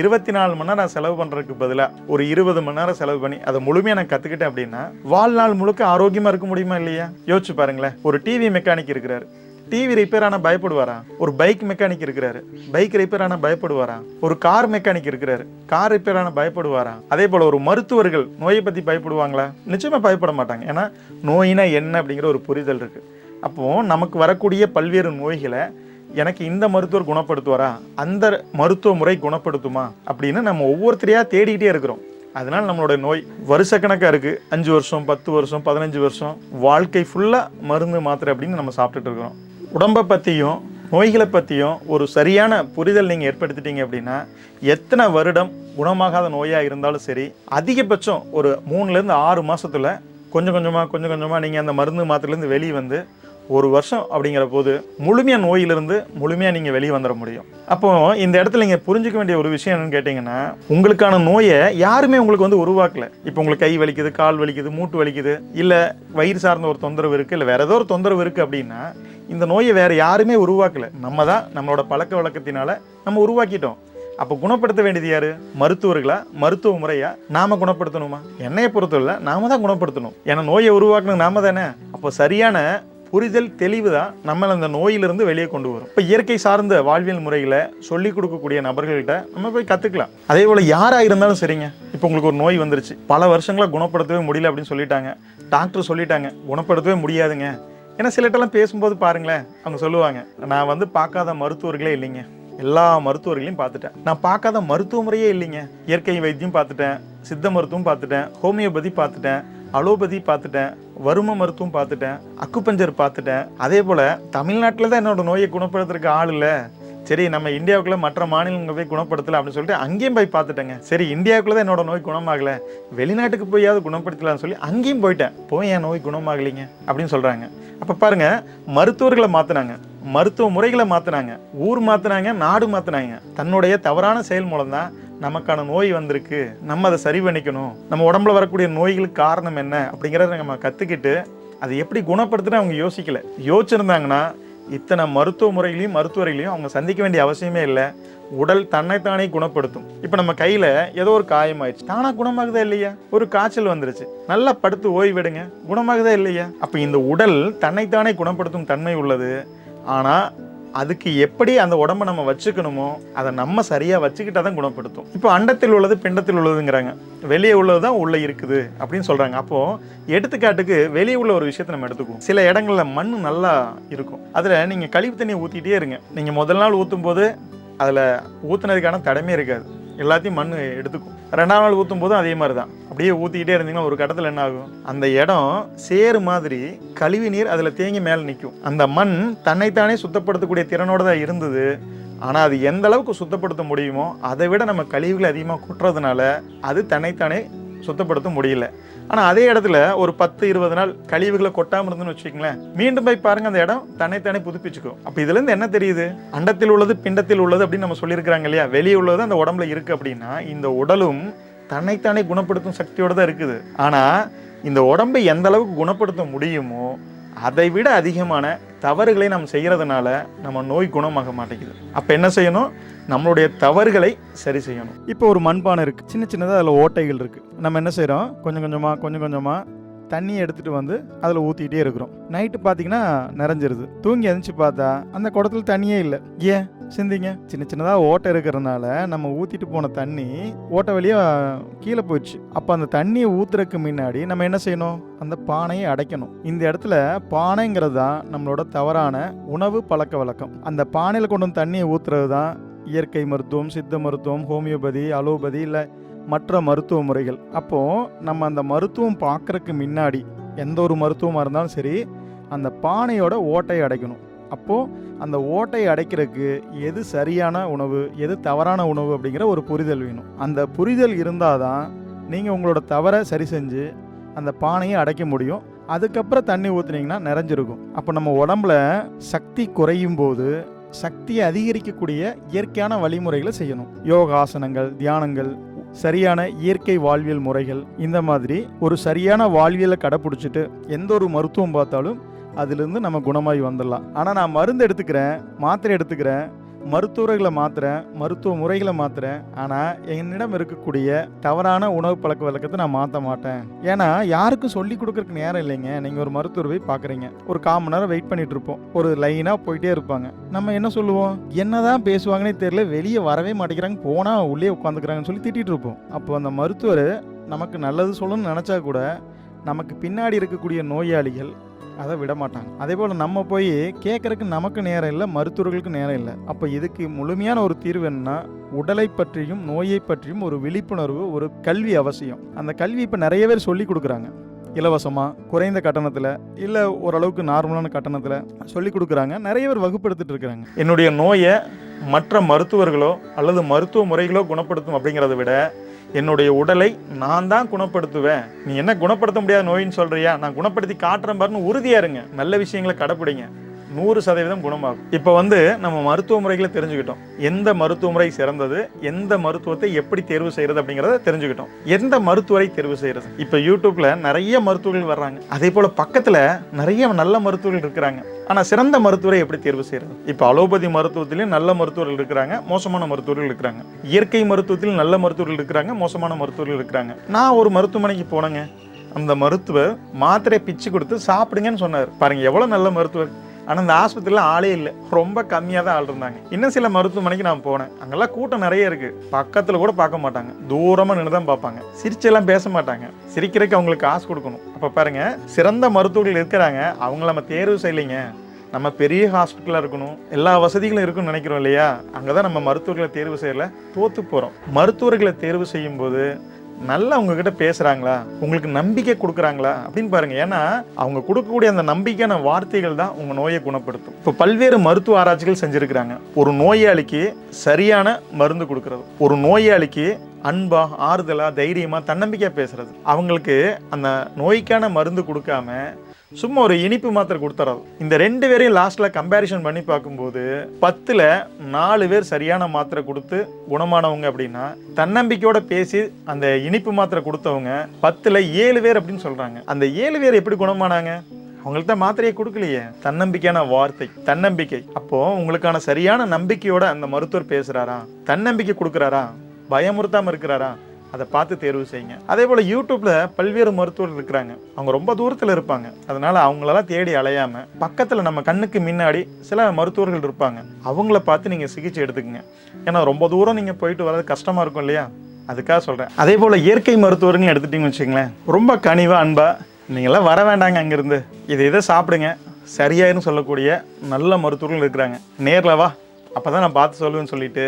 இருபத்தி நாலு மணி நேரம் செலவு பண்ணுறதுக்கு பதிலாக ஒரு இருபது மணி நேரம் செலவு பண்ணி அதை முழுமையாக நான் கற்றுக்கிட்டேன் அப்படின்னா வாழ்நாள் முழுக்க ஆரோக்கியமாக இருக்க முடியுமா இல்லையா? யோசிச்சு பாருங்களேன். ஒரு டிவி மெக்கானிக் இருக்கிறாரு. டிவி ரிப்பேர் ஆனால் பயப்படுவாரா? ஒரு பைக் மெக்கானிக் இருக்கிறாரு. பைக் ரிப்பேர் ஆனால் பயப்படுவாரா? ஒரு கார் மெக்கானிக் இருக்கிறாரு. கார் ரிப்பேர் ஆனால் பயப்படுவாரா? அதே போல் ஒரு மருத்துவர்கள் நோயை பற்றி பயப்படுவாங்களா? நிச்சயமாக பயப்பட மாட்டாங்க. ஏன்னா நோயினா என்ன அப்படிங்கிற ஒரு புரிதல் இருக்குது அப்போ நமக்கு வரக்கூடிய பல்வேறு நோய்களை எனக்கு இந்த மருத்துவர் குணப்படுத்துவாரா? அந்த மருத்துவ முறை குணப்படுத்துமா? அப்படின்னு நம்ம ஒவ்வொருத்தரையா தேடிக்கிட்டே இருக்கிறோம். அதனால் நம்மளோட நோய் வருஷக்கணக்காக இருக்குது அஞ்சு வருஷம் பத்து வருஷம் பதினஞ்சு வருஷம். வாழ்க்கை ஃபுல்லாக மருந்து மாத்திரை அப்படின்னு நம்ம சாப்பிட்டுட்டு இருக்கிறோம். உடம்பை பற்றியும் நோய்களை பற்றியும் ஒரு சரியான புரிதல் நீங்கள் ஏற்படுத்திட்டீங்க அப்படின்னா எத்தனை வருடம் குணமாகாத நோயாக இருந்தாலும் சரி அதிகபட்சம் ஒரு மூணுலேருந்து ஆறு மாதத்தில் கொஞ்சம் கொஞ்சமாக கொஞ்சம் கொஞ்சமாக நீங்கள் அந்த மருந்து மாத்திரலேருந்து வெளியே வந்து ஒரு வருஷம் அப்படிங்கிற போது முழுமையாக நோயிலிருந்து முழுமையாக நீங்கள் வெளியே வந்துட முடியும். அப்போ இந்த இடத்துல நீங்கள் புரிஞ்சுக்க வேண்டிய ஒரு விஷயம் என்னன்னு கேட்டிங்கன்னா உங்களுக்கான நோயை யாருமே உங்களுக்கு வந்து உருவாக்கல. இப்போ உங்களுக்கு கை வலிக்குது கால் வலிக்குது மூட்டு வலிக்குது இல்லை வயிறு சார்ந்த ஒரு தொந்தரவு இருக்குது இல்லை வேற ஏதோ ஒரு தொந்தரவு இருக்குது அப்படின்னா இந்த நோயை வேறு யாருமே உருவாக்கல. நம்ம தான் நம்மளோட பழக்க வழக்கத்தினால நம்ம உருவாக்கிட்டோம். அப்போ குணப்படுத்த வேண்டியது யாரு? மருத்துவர்களா? மருத்துவ முறையா? நாம குணப்படுத்தணுமா? என்னைய பொறுத்தவரை நாம தான் குணப்படுத்தணும். ஏன்னா நோயை உருவாக்கணும் நாம தானே. அப்போ சரியான புரிதல் தெளிவு தான் நம்மளை அந்த நோயிலிருந்து வெளியே கொண்டு வரும். இப்போ இயற்கை சார்ந்த வாழ்வியல் முறைகளை சொல்லிக் கொடுக்கக்கூடிய நபர்கள்கிட்ட நம்ம போய் கற்றுக்கலாம் அதே போல் யாராக இருந்தாலும் சரிங்க. இப்போ உங்களுக்கு ஒரு நோய் வந்துருச்சு. பல வருஷங்களாக குணப்படுத்தவே முடியல அப்படின்னு சொல்லிட்டாங்க. டாக்டர் சொல்லிட்டாங்க. குணப்படுத்தவே முடியாதுங்க. ஏன்னா சிலட்டெல்லாம் பேசும்போது பாருங்களேன் அவங்க சொல்லுவாங்க நான் வந்து பார்க்காத மருத்துவர்களே இல்லைங்க. எல்லா மருத்துவர்களையும் பார்த்துட்டேன். நான் பார்க்காத மருத்துவ முறையே இல்லைங்க. இயற்கை வைத்தியம் பார்த்துட்டேன் சித்த மருத்துவம் பார்த்துட்டேன் ஹோமியோபதி பார்த்துட்டேன் அலோபதி பார்த்துட்டேன் வரும மருத்துவம் பார்த்துட்டேன் அக்குப்பஞ்சர் பார்த்துட்டேன். அதே போல் தமிழ்நாட்டில் தான் என்னோட நோயை குணப்படுத்துறதுக்கு ஆள் இல்லை. சரி நம்ம இந்தியாவுக்குள்ளே மற்ற மாநிலங்கள் போய் குணப்படுத்தலை அப்படின்னு சொல்லிட்டு அங்கேயும் போய் பார்த்துட்டேங்க. சரி இந்தியாவுக்குள்ளே தான் என்னோட நோய் குணமாகலை. வெளிநாட்டுக்கு போயாவது குணப்படுத்தலாம்னு சொல்லி அங்கேயும் போயிட்டேன். போய் என் நோய் குணமாகலைங்க அப்படின்னு சொல்கிறாங்க அப்போ பாருங்கள் மருத்துவர்களை மாற்றினாங்க மருத்துவ முறைகளை மாற்றினாங்க ஊர் மாற்றினாங்க நாடு மாற்றினாங்க தன்னுடைய தவறான செயல் மூலம் தான் நமக்கான நோய் வந்திருக்கு. நம்ம அதை சரி பண்ணிக்கணும். நம்ம உடம்புல வரக்கூடிய நோய்களுக்கு காரணம் என்ன அப்படிங்கிறத நம்ம கற்றுக்கிட்டு அதை எப்படி குணப்படுத்துன்னு அவங்க யோசிக்கல. யோசிச்சிருந்தாங்கன்னா இத்தனை மருத்துவ முறைகளையும் மருத்துவர்களையும் அவங்க சந்திக்க வேண்டிய அவசியமே இல்லை. உடல் தன்னைத்தானே குணப்படுத்தும். இப்போ நம்ம கையில் ஏதோ ஒரு காயம் ஆயிடுச்சு. குணமாகுதா இல்லையா? ஒரு காய்ச்சல் வந்துருச்சு. நல்லா படுத்து ஓய்வெடுங்க குணமாகுதா இல்லையா? அப்போ இந்த உடல் தன்னைத்தானே குணப்படுத்தும் தன்மை உள்ளது. ஆனால் அதுக்கு எப்படி அந்த உடம்ப நம்ம வச்சுக்கணுமோ அதை நம்ம சரியாக வச்சுக்கிட்டா தான் குணப்படுத்தும். இப்போ அண்டத்தில் உள்ளது பிண்டத்தில் உள்ளதுங்கிறாங்க. வெளியே உள்ளது தான் உள்ளே இருக்குது அப்படின்னு சொல்கிறாங்க அப்போது எடுத்துக்காட்டுக்கு வெளியே உள்ள ஒரு விஷயத்தை நம்ம எடுத்துக்குவோம். சில இடங்களில் மண் நல்லா இருக்கும். அதில் நீங்கள் கழிவு தண்ணியை ஊற்றிட்டே இருங்க. நீங்கள் முதல் நாள் ஊற்றும் போது அதில் ஊற்றுனதுக்கான தடமே இருக்காது. எல்லாத்தையும் மண் எடுத்துக்கும். ரெண்டாம் நாள் ஊற்றும் போதும் அதே மாதிரி தான் அப்படியே ஊற்றிக்கிட்டே இருந்தீங்கன்னா ஒரு கட்டத்தில் என்ன ஆகும்? அந்த இடம் சேறு மாதிரி கழிவு நீர் அதில் தேங்கி மேலே நிற்கும் அந்த மண் தன்னைத்தானே சுத்தப்படுத்தக்கூடிய திறனோடு தான் இருந்தது. ஆனால் அது எந்த அளவுக்கு சுத்தப்படுத்த முடியுமோ அதை விட நம்ம கழிவுகளை அதிகமாக கொட்டுறதுனால அது தன்னைத்தானே சுத்தப்படுத்த முடியல. ஆனால் அதே இடத்துல ஒரு பத்து இருபது நாள் கழிவுகளை கொட்டாமல் இருந்துன்னு வச்சுக்கங்களேன். மீண்டும் போய் பாருங்கள் அந்த இடம் தன்னைத்தானே புதுப்பிச்சுக்கும். அப்போ இதுலேருந்து என்ன தெரியுது? அண்டத்தில் உள்ளது பிண்டத்தில் உள்ளது அப்படின்னு நம்ம சொல்லியிருக்கிறாங்க இல்லையா? வெளியே உள்ளது அந்த உடம்புல இருக்குது அப்படின்னா இந்த உடலும் தன்னைத்தானே குணப்படுத்தும் சக்தியோடு தான் இருக்குது. ஆனால் இந்த உடம்பை எந்த அளவுக்கு குணப்படுத்த முடியுமோ அதை விட அதிகமான தவறுகளை நம்ம செய்கிறதுனால நம்ம நோய் குணமாக மாட்டேங்குது அப்போ என்ன செய்யணும்? நம்மளுடைய தவறுகளை சரி செய்யணும். இப்போ ஒரு மண்பானை இருக்கு. சின்ன சின்னதாக அதில் ஓட்டைகள் இருக்கு. நம்ம என்ன செய்கிறோம் கொஞ்சம் கொஞ்சமாக கொஞ்சம் கொஞ்சமாக தண்ணியை எடுத்துட்டு வந்து அதில் ஊற்றிக்கிட்டே இருக்கிறோம். நைட்டு பார்த்தீங்கன்னா நிறைஞ்சிருது. தூங்கி எழுந்துச்சு பார்த்தா அந்த குடத்துல தண்ணியே இல்லை. ஏன்? சிந்திங்க. சின்ன சின்னதாக ஓட்டை இருக்கிறதுனால நம்ம ஊற்றிட்டு போன தண்ணி ஓட்டை வழியாக கீழே போயிடுச்சு. அப்போ அந்த தண்ணியை ஊற்றுறதுக்கு முன்னாடி நம்ம என்ன செய்யணும்? அந்த பானையை அடைக்கணும். இந்த இடத்துல பானைங்கிறது தான் நம்மளோட தவறான உணவு பழக்க வழக்கம். அந்த பானையில் கொண்டு வந்து தண்ணியை ஊற்றுறது தான் இயற்கை மருத்துவம் சித்த மருத்துவம் ஹோமியோபதி அலோபதி இல்லை மற்ற மருத்துவ முறைகள். அப்போது நம்ம அந்த மருத்துவம் பார்க்குறக்கு முன்னாடி எந்த ஒரு மருத்துவமாக இருந்தாலும் சரி அந்த பானையோட ஓட்டையை அடைக்கணும். அப்போது அந்த ஓட்டையை அடைக்கிறதுக்கு எது சரியான உணவு எது தவறான உணவு அப்படிங்கிற ஒரு புரிதல் வேணும். அந்த புரிதல் இருந்தால் தான் நீங்கள் உங்களோட தவறை சரி செஞ்சு அந்த பானையை அடைக்க முடியும். அதுக்கப்புறம் தண்ணி ஊற்றுனீங்கன்னா நிறைஞ்சிருக்கும். அப்போ நம்ம உடம்புல சக்தி குறையும் போது சக்தியை அதிகரிக்கக்கூடிய இயற்கையான வழிமுறைகளை செய்யணும். யோகாசனங்கள் தியானங்கள் சரியான இயற்கை வாழ்வியல் முறைகள் இந்த மாதிரி ஒரு சரியான வாழ்வியலை கடைப்பிடிச்சிட்டு எந்த ஒரு மருத்துவம் பார்த்தாலும் அதுலேருந்து நம்ம குணமாகி வந்துடலாம். ஆனால் நான் மருந்து எடுத்துக்கிறேன் மாத்திரை எடுத்துக்கிறேன் மருத்துவர்களை மாத்துறேன் மருத்துவ முறைகளை மாத்துறேன். ஆனால் என்னிடம் இருக்கக்கூடிய தவறான உணவு பழக்க வழக்கத்தை நான் மாற்ற மாட்டேன். ஏன்னா யாருக்கும் சொல்லி கொடுக்கறக்கு நேரம் இல்லைங்க. நீங்கள் ஒரு மருத்துவர் போய் பார்க்குறீங்க ஒரு கால் மணி நேரம் வெயிட் பண்ணிட்டு இருப்போம். ஒரு லைனாக போயிட்டே இருப்பாங்க. நம்ம என்ன சொல்லுவோம்? என்னதான் பேசுவாங்கன்னே தெரியல. வெளியே வரவே மாட்டேங்கிறாங்க. போனால் உள்ளே உட்காந்துக்கிறாங்கன்னு சொல்லி திட்டிகிட்டு இருப்போம். அப்போ அந்த மருத்துவர் நமக்கு நல்லது சொல்லணும்னு நினச்சா கூட நமக்கு பின்னாடி இருக்கக்கூடிய நோயாளிகள் அதை விட மாட்டாங்க அதே போல் நம்ம போய் கேட்குறக்கு நமக்கு நேரம் இல்லை மருத்துவர்களுக்கு நேரம் இல்லை. அப்போ இதுக்கு முழுமையான ஒரு தீர்வு என்னன்னா உடலை பற்றியும் நோயை பற்றியும் ஒரு விழிப்புணர்வு ஒரு கல்வி அவசியம். அந்த கல்வி இப்போ நிறைய பேர் சொல்லி கொடுக்குறாங்க. இலவசமாக குறைந்த கட்டணத்தில் இல்லை ஓரளவுக்கு நார்மலான கட்டணத்தில் சொல்லி கொடுக்குறாங்க. நிறைய பேர் வகுப்படுத்திட்டு இருக்கிறாங்க. என்னுடைய நோயை மற்ற மருத்துவர்களோ அல்லது மருத்துவ முறைகளோ குணப்படுத்தும் அப்படிங்கிறத விட என்னுடைய உடலை நான் தான் குணப்படுத்துவேன். நீ என்ன குணப்படுத்த முடியாத நோயின்னு சொல்றியா? நான் குணப்படுத்தி காட்டுறேன் பாருன்னு உறுதியா இருங்க. நல்ல விஷயங்களை கடைப்பிடிங்க. நூறு சதவீதம் குணமாகும். இப்போ வந்து நம்ம மருத்துவ முறைகளை தெரிஞ்சுக்கிட்டோம். எந்த மருத்துவ முறை சிறந்தது? எந்த மருத்துவத்தை எப்படி தேர்வு செய்யறது அப்படிங்கிறத தெரிஞ்சுக்கிட்டோம். எந்த மருத்துவரை தேர்வு செய்யறது? இப்போ யூடியூப்ல நிறைய மருத்துவர்கள் வர்றாங்க. அதே போல பக்கத்துல நிறைய நல்ல மருத்துவர்கள் இருக்கிறாங்க. ஆனால் சிறந்த மருத்துவரை எப்படி தேர்வு செய்யறது? இப்போ அலோபதி மருத்துவத்திலையும் நல்ல மருத்துவர்கள் இருக்கிறாங்க மோசமான மருத்துவர்கள் இருக்கிறாங்க. இயற்கை மருத்துவத்தில் நல்ல மருத்துவர்கள் இருக்கிறாங்க மோசமான மருத்துவர்கள் இருக்கிறாங்க. நான் ஒரு மருத்துவமனைக்கு போனேங்க. அந்த மருத்துவர் மாத்திரை பிச்சு கொடுத்து சாப்பிடுங்கன்னு சொன்னார். பாருங்க எவ்வளோ நல்ல மருத்துவர். ஆனால் அந்த ஆஸ்பத்திரியில் ஆளே இல்லை. ரொம்ப கம்மியாக தான் ஆள் இருந்தாங்க இன்னும் சில மருத்துவமனைக்கு நான் போனேன். அங்கெல்லாம் கூட்டம் நிறைய இருக்கு. பக்கத்தில் கூட பார்க்க மாட்டாங்க. தூரமாக நின்று தான் பார்ப்பாங்க. சிரிச்செல்லாம் பேச மாட்டாங்க. சிரிக்கிறதுக்கு அவங்களுக்கு காசு கொடுக்கணும். அப்போ பாருங்க சிறந்த மருத்துவர்கள் இருக்கிறாங்க. அவங்கள நம்ம தேர்வு செய்யலைங்க. நம்ம பெரிய ஹாஸ்பிட்டலாக இருக்கணும். எல்லா வசதிகளும் இருக்குன்னு நினைக்கிறோம் இல்லையா? அங்கே தான் நம்ம மருத்துவர்களை தேர்வு செய்யலை தோற்று போகிறோம் மருத்துவர்களை தேர்வு செய்யும்போது நல்லா உங்ககிட்ட பேசுகிறாங்களா உங்களுக்கு நம்பிக்கை கொடுக்குறாங்களா? அப்படின்னு பாருங்கள் ஏன்னா அவங்க கொடுக்கக்கூடிய அந்த நம்பிக்கையான வார்த்தைகள் தான் உங்கள் நோயை குணப்படுத்தும். இப்போ பல்வேறு மருத்துவ ஆராய்ச்சிகள் செஞ்சிருக்கிறாங்க. ஒரு நோயாளிக்கு சரியான மருந்து கொடுக்கறது. ஒரு நோயாளிக்கு அன்பாக ஆறுதலாக தைரியமாக தன்னம்பிக்கையாக பேசுகிறது அவங்களுக்கு அந்த நோய்க்கான மருந்து கொடுக்காம சும்மா ஒரு இனிப்பு மாத்திரை கொடுத்துறது இந்த ரெண்டு பேரையும் லாஸ்ட்ல கம்பேரிஷன் பண்ணி பார்க்கும்போது பத்துல நாலு பேர் சரியான மாத்திரை கொடுத்து குணமானவங்க அப்படின்னா தன்னம்பிக்கையோட பேசி அந்த இனிப்பு மாத்திரை கொடுத்தவங்க பத்துல ஏழு பேர் அப்படின்னு சொல்றாங்க. அந்த ஏழு பேர் எப்படி குணமானாங்க? அவங்கள்ட்ட மாத்திரையை கொடுக்கலையே. தன்னம்பிக்கையான வார்த்தை தன்னம்பிக்கை. அப்போ உங்களுக்கான சரியான நம்பிக்கையோட அந்த மருத்துவர் பேசுறாரா? தன்னம்பிக்கை கொடுக்குறாரா? பயமுறுத்தாம இருக்கிறாரா? அதை பார்த்து தேர்வு செய்யுங்க. அதே போல் யூடியூப்பில் பல்வேறு மருத்துவர்கள் இருக்கிறாங்க. அவங்க ரொம்ப தூரத்தில் இருப்பாங்க. அதனால் அவங்களெல்லாம் தேடி அலையாமல் பக்கத்தில் நம்ம கண்ணுக்கு முன்னாடி சில மருத்துவர்கள் இருப்பாங்க. அவங்கள பார்த்து நீங்கள் சிகிச்சை எடுத்துக்கங்க. ஏன்னா ரொம்ப தூரம் நீங்கள் போயிட்டு வர்றது கஷ்டமாக இருக்கும் இல்லையா? அதுக்காக சொல்கிறேன் அதே போல் இயற்கை மருத்துவர்கள் எடுத்துட்டிங்கன்னு வச்சுங்களேன் ரொம்ப கனிவாக அன்பாக நீங்களாம் வர வேண்டாங்க அங்கேருந்து. இது இதை சாப்பிடுங்க. சரியாயிருன்னு சொல்லக்கூடிய நல்ல மருத்துவர்கள் இருக்கிறாங்க. நேரில் வா. அப்பதான் நான் பார்த்து சொல்லுவேன்னு சொல்லிட்டு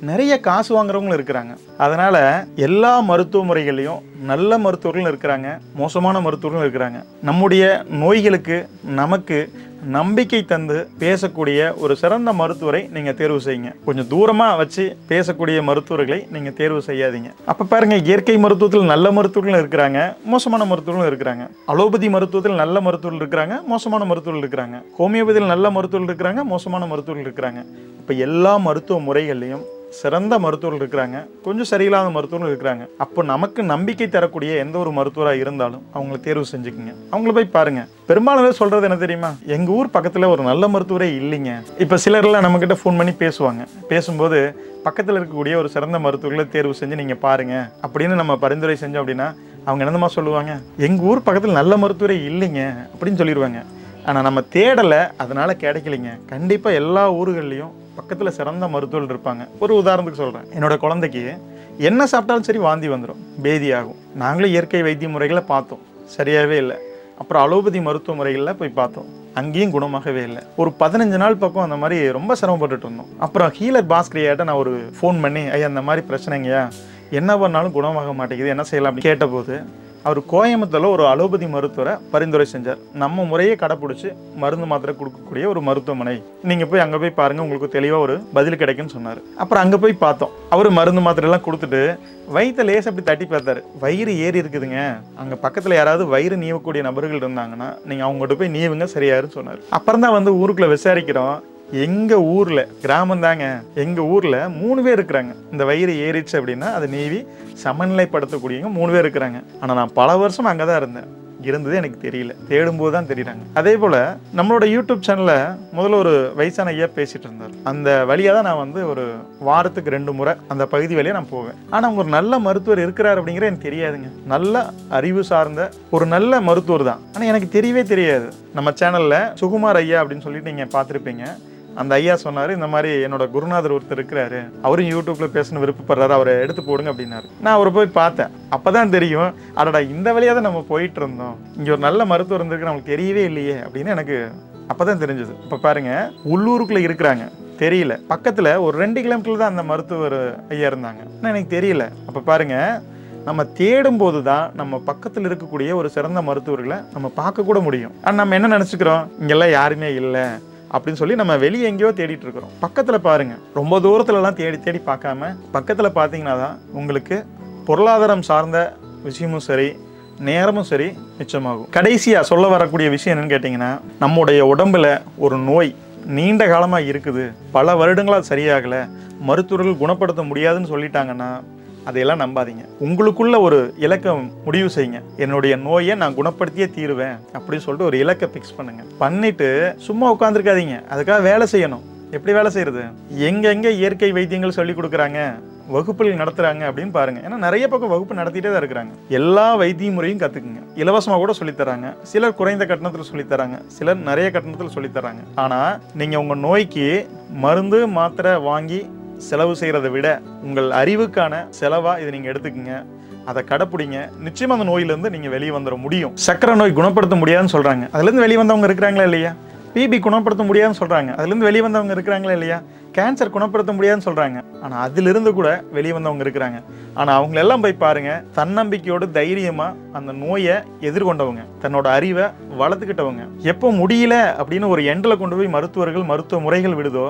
நிறைய காசு வாங்குறவங்களும் இருக்கிறாங்க. அதனால எல்லா மருத்துவ முறைகளையும் நல்ல மருத்துவர்களும் இருக்கிறாங்க மோசமான மருத்துவர்களும் இருக்கிறாங்க. நம்முடைய நோய்களுக்கு நமக்கு நம்பிக்கை தந்து பேசக்கூடிய ஒரு சிறந்த மருத்துவரை நீங்க தேர்வு செய்யுங்க. கொஞ்சம் தூரமா வச்சு பேசக்கூடிய மருத்துவர்களை நீங்க தேர்வு செய்யாதீங்க. அப்ப பாருங்க இயற்கை மருத்துவத்தில் நல்ல மருத்துவர்களும் இருக்கிறாங்க மோசமான மருத்துவர்களும் இருக்கிறாங்க. அலோபதி மருத்துவத்தில் நல்ல மருத்துவர்கள் இருக்கிறாங்க மோசமான மருத்துவர்கள் இருக்கிறாங்க. ஹோமியோபதியில் நல்ல மருத்துவர்கள் இருக்கிறாங்க மோசமான மருத்துவர்கள் இருக்கிறாங்க. இப்ப எல்லா மருத்துவ முறைகள்லையும் சிறந்த மருத்துவர்கள் இருக்கிறாங்க கொஞ்சம் சரியில்லாத மருத்துவர்கள் இருக்கிறாங்க. அப்போ நமக்கு நம்பிக்கை தரக்கூடிய எந்த ஒரு மருத்துவராக இருந்தாலும் அவங்கள தேர்வு செஞ்சுக்குங்க. அவங்கள போய் பாருங்கள் பெரும்பாலும் சொல்கிறது என்ன தெரியுமா? எங்கள் ஊர் பக்கத்தில் ஒரு நல்ல மருத்துவரே இல்லைங்க. இப்போ சிலர்லாம் நம்மக்கிட்ட ஃபோன் பண்ணி பேசுவாங்க. பேசும்போது பக்கத்தில் இருக்கக்கூடிய ஒரு சிறந்த மருத்துவர்களை தேர்வு செஞ்சு நீங்கள் பாருங்கள் அப்படின்னு நம்ம பரிந்துரை செஞ்சோம் அப்படின்னா அவங்க என்னமா சொல்லுவாங்க? எங்கள் ஊர் பக்கத்தில் நல்ல மருத்துவரே இல்லைங்க அப்படின்னு சொல்லிடுவாங்க ஆனால் நம்ம தேடலை அதனால் கிடைக்கலைங்க. கண்டிப்பாக எல்லா ஊர்கள்லேயும் பக்கத்தில் சிறந்த மருத்துவர்கள் இருப்பாங்க. ஒரு உதாரணத்துக்கு சொல்கிறேன் என்னோட குழந்தைக்கு என்ன சாப்பிட்டாலும் சரி வாந்தி வந்துடும் பேதி ஆகும். நாங்களும் இயற்கை வைத்திய முறைகளை பார்த்தோம். சரியாகவே இல்லை. அப்புறம் அலோபதி மருத்துவ முறைகளில் போய் பார்த்தோம். அங்கேயும் குணமாகவே இல்லை. ஒரு பதினஞ்சு நாள் பக்கம் அந்த மாதிரி ரொம்ப சிரமப்பட்டுட்டு இருந்தோம். அப்புறம் ஹீலர் பாஸ்கரியாட்ட நான் ஒரு ஃபோன் பண்ணி ஐயா அந்த மாதிரி பிரச்சனைங்கய்யா. என்ன பண்ணாலும் குணமாக மாட்டேங்குது. என்ன செய்யலாம்? அப்படின்னு கேட்டபோது அவர் கோயம்புத்தூரில் ஒரு அலோபதி மருத்துவரை பரிந்துரை செஞ்சார். நம்ம முறையே கடைப்பிடிச்சி மருந்து மாத்திரை கொடுக்கக்கூடிய ஒரு மருத்துவமனை. நீங்கள் போய் அங்கே போய் பாருங்கள் உங்களுக்கு தெளிவாக ஒரு பதில் கிடைக்கும்னு சொன்னார். அப்புறம் அங்கே போய் பார்த்தோம். அவர் மருந்து மாத்திரைலாம் கொடுத்துட்டு வயிற்ற லேசாக அப்படி தட்டி பார்த்தாரு. வயிறு ஏறி இருக்குதுங்க. அங்கே பக்கத்தில் யாராவது வயிறு நீவக்கூடிய நபர்கள் இருந்தாங்கன்னா நீங்கள் அவங்ககிட்ட போய் நீவுங்க சரியாருன்னு சொன்னார். அப்புறம் தான் வந்து ஊருக்குள்ளே விசாரிக்கிறோம். எங்கள் ஊரில் கிராமம் தாங்க ஊரில் மூணு பேர் இருக்கிறாங்க. இந்த வயிறு ஏறிச்சு அப்படின்னா அதை நீவி சமநிலைப்படுத்தக்கூடியவங்க மூணு பேர் இருக்கிறாங்க. ஆனால் நான் பல வருஷம் அங்கே தான் இருந்தேன். இருந்தது எனக்கு தெரியல. தேடும்போது தான் தெரியுறாங்க. அதே போல் நம்மளோட யூடியூப் சேனலில் முதல்ல ஒரு வயசான ஐயா பேசிகிட்டு இருந்தார். அந்த வழியாக தான் நான் வந்து ஒரு வாரத்துக்கு ரெண்டு முறை அந்த பகுதி வழியாக நான் போவேன். ஆனால் அவங்க ஒரு நல்ல மருத்துவர் இருக்கிறார் அப்படிங்கிற எனக்கு தெரியாதுங்க. நல்ல அறிவு சார்ந்த ஒரு நல்ல மருத்துவர் தான். ஆனால் எனக்கு தெரியவே தெரியாது. நம்ம சேனலில் சுகுமார் ஐயா அப்படின்னு சொல்லிட்டு நீங்கள் பார்த்துருப்பீங்க. அந்த ஐயா சொன்னார் இந்த மாதிரி என்னோட குருநாதர் ஒருத்தர் இருக்கிறாரு அவரும் யூடியூப்பில் பேசணும் விருப்பப்படுறாரு அவரை எடுத்து போடுங்க அப்படின்னாரு. நான் அவரை போய் பார்த்தேன். அப்போ தான் தெரியும் அடடா இந்த வழியாக தான் நம்ம போயிட்டு இருந்தோம். இங்கே ஒரு நல்ல மருத்துவர் இருந்திருக்கு நமக்கு தெரியவே இல்லையே அப்படின்னு எனக்கு அப்போ தான் தெரிஞ்சது. இப்போ பாருங்கள் உள்ளூருக்குள்ளே இருக்கிறாங்க. தெரியல. பக்கத்தில் ஒரு ரெண்டு கிலோமீட்டரில் தான் அந்த மருத்துவர் ஐயா இருந்தாங்க. ஆனால் எனக்கு தெரியல. அப்போ பாருங்கள் நம்ம தேடும் போது தான் நம்ம பக்கத்தில் இருக்கக்கூடிய ஒரு சிறந்த மருத்துவர்களை நம்ம பார்க்க கூட முடியும். ஆனால் நம்ம என்ன நினச்சிக்கிறோம்? இங்கெல்லாம் யாருமே இல்லை. அப்படின்னு சொல்லி நம்ம வெளியே எங்கேயோ தேடிட்டு இருக்கிறோம். பக்கத்தில் பாருங்க. ரொம்ப தூரத்துலலாம் தேடி தேடி பார்க்காம பக்கத்தில் பார்த்தீங்கன்னா தான் உங்களுக்கு பொருளாதாரம் சார்ந்த விஷயமும் சரி நேரமும் சரி மிச்சமாகும். கடைசியாக சொல்ல வரக்கூடிய விஷயம் என்னன்னு கேட்டிங்கன்னா நம்முடைய உடம்புல ஒரு நோய் நீண்ட காலமாக இருக்குது. பல வருடங்களாக சரியாகலை. மருத்துவர்கள் குணப்படுத்த முடியாதுன்னு சொல்லிட்டாங்கன்னா அதையெல்லாம் நம்பாதீங்க. உங்களுக்குள்ள ஒரு இலக்கம் முடிவு செய்யுங்க. என்னுடைய நோயை நான் குணப்படுத்தியே தீருவேன் அப்படின்னு சொல்லிட்டு ஒரு இலக்கை ஃபிக்ஸ் பண்ணுங்க. பண்ணிட்டு சும்மா உட்காந்துருக்காதீங்க அதுக்காக வேலை செய்யணும். எப்படி வேலை செய்யறது? எங்கெங்க இயற்கை வைத்தியங்கள் சொல்லி கொடுக்குறாங்க வகுப்புகள் நடத்துறாங்க அப்படின்னு பாருங்க. ஏன்னா நிறைய பக்கம் வகுப்பு நடத்திட்டே தான் இருக்கிறாங்க. எல்லா வைத்திய முறையும் கத்துக்குங்க. இலவசமாக கூட சொல்லித் தராங்க. சிலர் குறைந்த கட்டணத்தில் சொல்லித் தராங்க. சிலர் நிறைய கட்டணத்தில் சொல்லித்தராங்க ஆனால் நீங்கள் உங்கள் நோய்க்கு மருந்து மாத்திரை வாங்கி செலவு செய்கிறத விட உங்கள் அறிவுக்கான செலவாக இதை நீங்கள் எடுத்துக்கங்க. அதை கடைப்பிடிங்க. நிச்சயம் அந்த நோயிலேருந்து நீங்கள் வெளியே வந்துட முடியும். சக்கரை நோய் குணப்படுத்த முடியாதுன்னு சொல்கிறாங்க அதுலேருந்து வெளியே வந்தவங்க இருக்கிறாங்களா இல்லையா? பிபி குணப்படுத்த முடியாதுன்னு சொல்கிறாங்க அதுலேருந்து வெளியே வந்தவங்க இருக்கிறாங்களா இல்லையா? கேன்சர் குணப்படுத்த முடியாதுன்னு சொல்கிறாங்க ஆனால் அதிலிருந்து கூட வெளியே வந்தவங்க இருக்கிறாங்க. ஆனால் அவங்களெல்லாம் போய் பாருங்கள் தன்னம்பிக்கையோடு தைரியமாக அந்த நோயை எதிர்கொண்டவங்க. தன்னோட அறிவை வளர்த்துக்கிட்டவங்க. எப்போ முடியல அப்படின்னு ஒரு எண்டில் கொண்டு போய் மருத்துவர்கள் மருத்துவ முறைகள் விடுதோ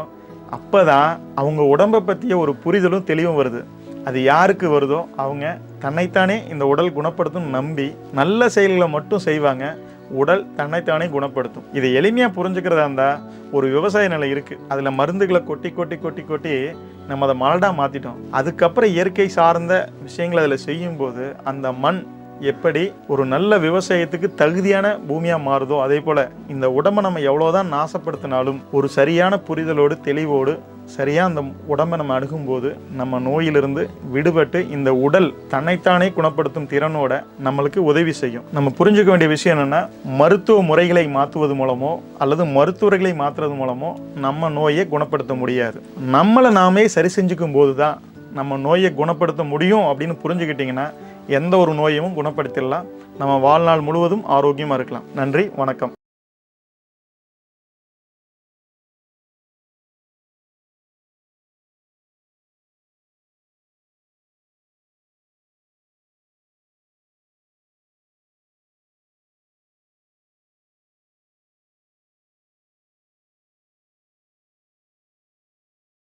அப்பதான் அவங்க உடம்பை பற்றிய ஒரு புரிதலும் தெளிவும் வருது. அது யாருக்கு வருதோ அவங்க தன்னைத்தானே இந்த உடல் குணப்படுத்தும் நம்பி நல்ல செயல்களை மட்டும் செய்வாங்க. உடல் தன்னைத்தானே குணப்படுத்தும். இதை எளிமையாக புரிஞ்சுக்கிறதா இருந்தால் ஒரு விவசாய நிலை இருக்குது அதில் மருந்துகளை கொட்டி கொட்டி கொட்டி கொட்டி நம்ம அதை மலடாக மாற்றிட்டோம் அதுக்கப்புறம் இயற்கை சார்ந்த விஷயங்களை அதில் செய்யும்போது அந்த மண் எப்படி ஒரு நல்ல விவசாயத்துக்கு தகுதியான பூமியாக மாறுதோ அதே போல் இந்த உடம்பை நம்ம எவ்வளோதான் நாசப்படுத்தினாலும் ஒரு சரியான புரிதலோடு தெளிவோடு சரியாக அந்த உடம்பை நம்ம அணுகும்போது நம்ம நோயிலிருந்து விடுபட்டு இந்த உடல் தன்னைத்தானே குணப்படுத்தும் திறனோட நம்மளுக்கு உதவி செய்யும். நம்ம புரிஞ்சுக்க வேண்டிய விஷயம் என்னென்னா மருத்துவ முறைகளை மாற்றுவது மூலமோ அல்லது மருத்துவர்களை மாற்றுறது மூலமோ நம்ம நோயை குணப்படுத்த முடியாது. நம்மளை நாமே சரி செஞ்சுக்கும் போது தான் நம்ம நோயை குணப்படுத்த முடியும் அப்படின்னு புரிஞ்சுக்கிட்டிங்கன்னா எந்த ஒரு நோயையும் குணப்படுத்திடலாம். நம்ம வாழ்நாள் முழுவதும் ஆரோக்கியமாக இருக்கலாம். நன்றி வணக்கம்.